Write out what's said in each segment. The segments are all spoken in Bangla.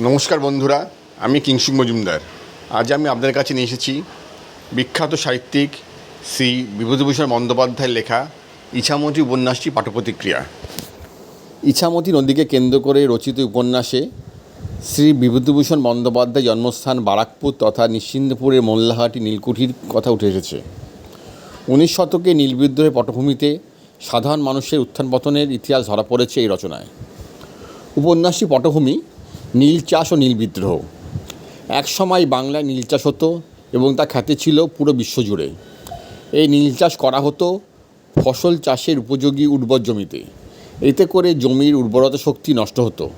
নমস্কার বন্ধুরা, আমি কিংসুক মজুমদার। আজ আমি আপনাদের কাছে নিয়ে এসেছি বিখ্যাত সাহিত্যিক শ্রী বিভূতিভূষণ বন্দ্যোপাধ্যায়ের লেখা ইছামতি উপন্যাসটি পাঠপ্রতিক্রিয়া। ইছামতি নদীকে কেন্দ্র করে রচিত উপন্যাসে শ্রী বিভূতিভূষণ বন্দ্যোপাধ্যায় জন্মস্থান বারাকপুর তথা নিশ্চিন্দপুরের মোল্লাহাটি নীলকুঠির কথা উঠে এসেছে। উনিশ শতকে নীল বিদ্রোহের পটভূমিতে সাধারণ মানুষের উত্থান পতনের ইতিহাস ধরা পড়েছে এই রচনায়। উপন্যাসটি পটভূমি নীল চাষ ও নীল বিদ্রোহ। এক সময় বাংলায় নীল চাষ হতো এবং তা খ্যাতি ছিল পুরো বিশ্বজুড়ে এই নীল চাষ করা হতো ফসল চাষের উপযোগী উর্বর জমিতে। এতে করে জমির উর্বরতা শক্তি নষ্ট হতো।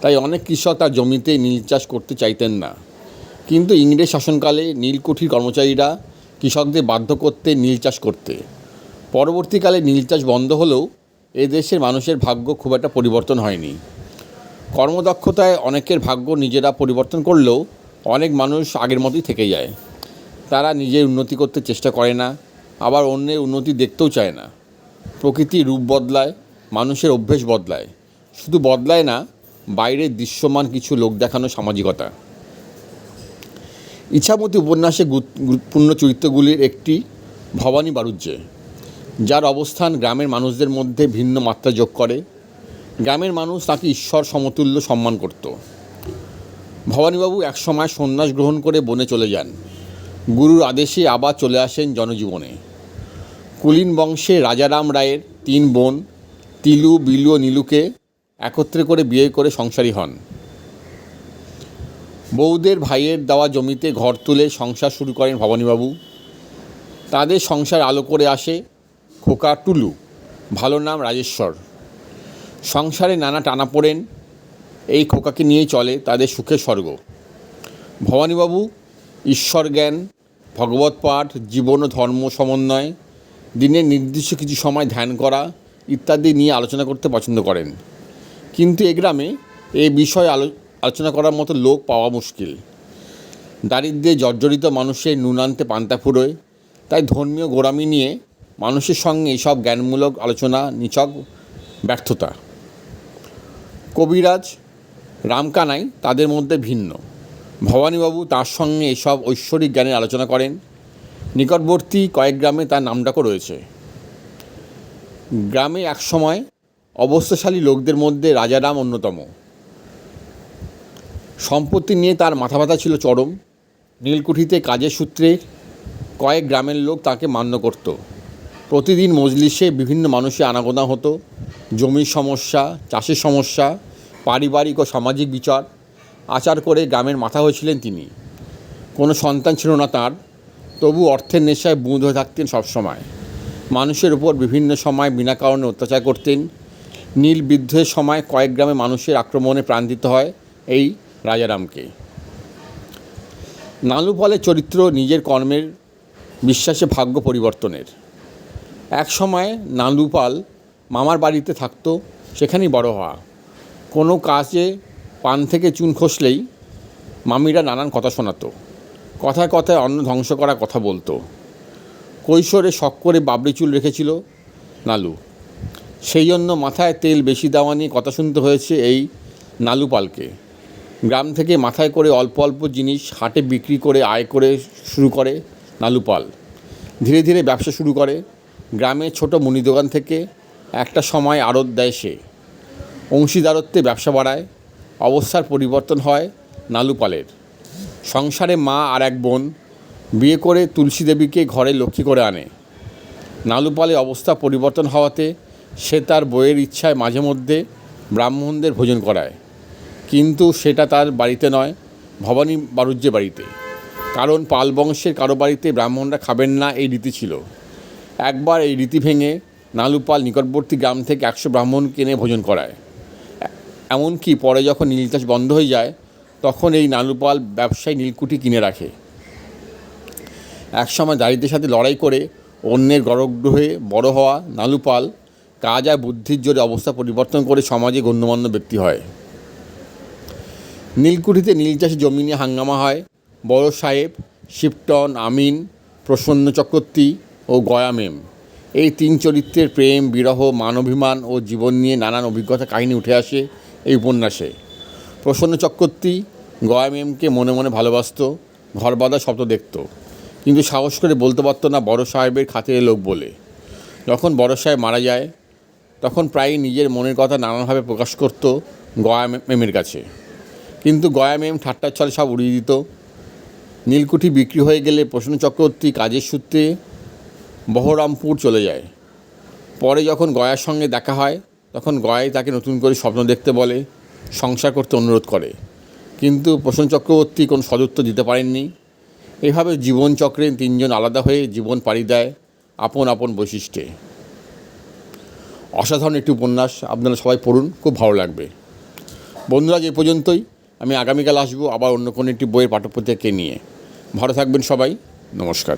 তাই অনেক কৃষক তার জমিতে নীল চাষ করতে চাইতেন না। কিন্তু ইংরেজ শাসনকালে নীলকুঠির কর্মচারীরা কৃষকদের বাধ্য করতে নীল চাষ করতে। পরবর্তীকালে নীল চাষ বন্ধ হলেও এ দেশের মানুষের ভাগ্য খুব একটা পরিবর্তন হয়নি। কর্মদক্ষতায় অনেকের ভাগ্য নিজেরা পরিবর্তন করলেও অনেক মানুষ আগের মতোই থেকে যায়। তারা নিজের উন্নতি করতে চেষ্টা করে না, আবার অন্যের উন্নতি দেখতেও চায় না। প্রকৃতি রূপ বদলায়, মানুষের অভ্যেস বদলায়। শুধু বদলায় না বাইরের দৃশ্যমান কিছু লোক দেখানো সামাজিকতা। ইচ্ছামতি উপন্যাসে গুরু- গুরুত্বপূর্ণ চরিত্রগুলির একটি ভবানী বাণিজ্যে যার অবস্থান গ্রামের মানুষদের মধ্যে ভিন্ন মাত্রা যোগ করে গ্রামের মানুষ তাকে ঈশ্বর সমতুল্য সম্মান করত। ভবানীবাবু একসময় সন্ন্যাস গ্রহণ করে বনে চলে যান। গুরুর আদেশে আবার চলে আসেন জনজীবনে। কুলীন বংশে রাজারাম রায়ের তিন বোন, তিলু, বিলু ও নীলুকে একত্রে করে বিয়ে করে সংসারী হন। বউদের ভাইয়ের দেওয়া জমিতে ঘর তুলে সংসার শুরু করেন ভবানীবাবু। তাদের সংসার আলো করে আসে খোকা টুলু, ভালো নাম রাজেশ্বর। সংসারে নানা টানাপোড়েন, এই খোকাকে নিয়েই চলে তাদের সুখের স্বর্গ। ভবানীবাবু ঈশ্বর জ্ঞান ভগবত পাঠ, জীবন ও ধর্ম সমন্বয়, দিনের নির্দিষ্ট কিছু সময় ধ্যান করা ইত্যাদি নিয়ে আলোচনা করতে পছন্দ করেন। কিন্তু এ গ্রামে এই বিষয়ে আলো, আলোচনা করার মতো লোক পাওয়া মুশকিল। দারিদ্র্যে জর্জরিত মানুষের নুনান্তে পান্তা ফুরোয়, তাই ধর্মীয় গোড়ামি নিয়ে মানুষের সঙ্গে এইসব জ্ঞানমূলক আলোচনা, নিচক ব্যর্থতা। কবিরাজ, রামকানাই তাদের মধ্যে ভিন্ন। ভবানীবাবু তার সঙ্গে এসব ঐশ্বরিক জ্ঞানের আলোচনা করেন। নিকটবর্তী কয়েক গ্রামে তার নামডাকও রয়েছে। গ্রামে একসময় অবস্থাশালী লোকদের মধ্যে রাজারাম অন্যতম। সম্পত্তি নিয়ে তার মাথা ব্যথা ছিল চরম। নীলকুঠিতে কাজের সূত্রে কয়েক গ্রামের লোক তাকে মান্য করত। প্রতিদিন মজলিসে বিভিন্ন মানুষের আনাগোনা হতো। জমির সমস্যা, চাষের সমস্যা, পারিবারিক ও সামাজিক বিচার আচার করে গ্রামের মাথা হয়েছিলেন তিনি। কোনো সন্তান ছিল না তার, তবু অর্থের নেশায় বুঁদ হয়ে থাকতেন সবসময়। মানুষের উপর বিভিন্ন সময় বিনা কারণে অত্যাচার করতেন। নীল বিদ্রোহের সময় কয়েক গ্রামে মানুষের আক্রমণে প্রাণ দিতে হয় এই রাজারামকে। নালুপালের চরিত্র নিজের কর্মের বিশ্বাসে ভাগ্য পরিবর্তনের। এক সময় নালুপাল মামার বাড়িতে থাকতো, সেখানেই বড় হওয়া। কোনো কাজে পান থেকে চুন খসলেই মামিরা নানান কথা শোনাতো, কথায় কথায় অন্ন ধ্বংস করা কথা বলতো। কৈশোরে শখ করে বাবরি চুল রেখেছিল নালু। সেই জন্য মাথায় তেল বেশি দেওয়া নিয়ে কথা শুনতে হয়েছে এই নালুপালকে গ্রাম থেকে মাথায় করে অল্প অল্প জিনিস হাটে বিক্রি করে, আয় করে শুরু করে নালুপাল ধীরে ধীরে ব্যবসা শুরু করে। গ্রামে ছোট মুনি দোকান থেকে একটা সময় আড়ত দেয় সে। অংশীদারত্বে ব্যবসা বাড়ায়, অবস্থার পরিবর্তন হয় নালুপালের। সংসারে মা আর এক বোন বিয়ে করে তুলসী দেবীকে ঘরে লক্ষ্মী করে আনে। নালুপালে অবস্থা পরিবর্তন হওয়াতে সে তার বইয়ের ইচ্ছায় মাঝে মধ্যে ব্রাহ্মণদের ভোজন করায়। কিন্তু সেটা তার বাড়িতে নয়, ভবানী বাণিজ্য বাড়িতে। কারণ পাল বংশের কারও বাড়িতে ব্রাহ্মণরা খাবেন না এই রীতি ছিল। একবার এই রীতি ভেঙে নালুপাল নিকটবর্তী গ্রাম থেকে একশো ব্রাহ্মণ কিনে ভোজন করায়। এমনকি পরে যখন নীল চাষ বন্ধ হয়ে যায়, তখন এই নালুপাল ব্যবসায়ী নীলকুঠি কিনে রাখে। একসময় দারিদ্রের সাথে লড়াই করে অন্যের গরগ্রহে বড় হওয়া নালুপাল কাজ আর বুদ্ধির জোরে অবস্থা পরিবর্তন করে সমাজে গণ্যমান্য ব্যক্তি হয়। নীলকুঠিতে নীল চাষে জমি নিয়ে হাঙ্গামা হয়। বড় সাহেব শিপটন আমিন, প্রসন্ন চক্রবর্তী ও গয়া মেম। এই তিন চরিত্রের প্রেম, বিরহ মানবিমান ও জীবন নিয়ে নানান অভিজ্ঞতা কাহিনী উঠে আসে এই উপন্যাসে। প্রসন্ন চক্রবর্তী গয়া মেমকে মনে মনে ভালোবাসত, ঘর বাঁধা স্বপ্ন দেখত। কিন্তু সাহস করে বলতে পারতো না বড় সাহেবের খাতিরে লোক বলে। যখন বড় সাহেব মারা যায়, তখন প্রায়ই নিজের মনের কথা নানানভাবে প্রকাশ করত গয়া মেমের কাছে। কিন্তু গয়া মেম ঠাট্টার ছলে সব উড়িয়ে দিত। নীলকুঠি বিক্রি হয়ে গেলে প্রসন্ন চক্রবর্তী কাজের সূত্রে বহরমপুর চলে যায়। পরে যখন গয়ার সঙ্গে দেখা হয়, তখন গয়াই তাকে নতুন করে স্বপ্ন দেখতে বলে, সংসার করতে অনুরোধ করে। কিন্তু প্রসন্ন চক্রবর্তী কোনো সদুত্তর দিতে পারেননি। এভাবে জীবনচক্রে তিনজন আলাদা হয়ে জীবন পাড়ি দেয় আপন আপন বৈশিষ্ট্যে। অসাধারণ একটি উপন্যাস, আপনারা সবাই পড়ুন, খুব ভালো লাগবে। বন্ধুরা যে পর্যন্তই। আমি আগামীকাল আসব আবার অন্য কোনো একটি বইয়ের পাঠ্যপুস্তককে নিয়ে। ভালো থাকবেন সবাই। নমস্কার।